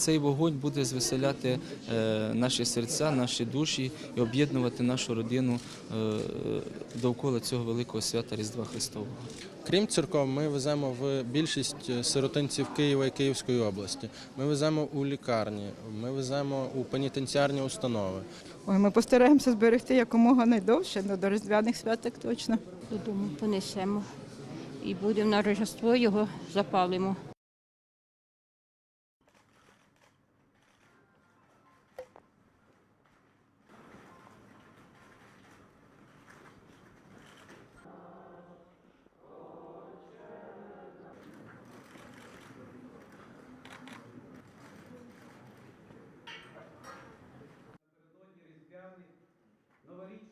цей вогонь буде звеселяти е, наші серця, наші душі і об'єднувати нашу родину е, довкола цього великого свята Різдва Христового. Крім церков, ми веземо в більшість е, сиротинців Києва і Київської області. Ми веземо у лікарні, ми веземо у пенітенціарні установи. Ой, ми постараємося зберегти якомога найдовше, ну, до Різдвяних святок точно. Додому понесемо і будемо на Рождество його запалимо. говорить.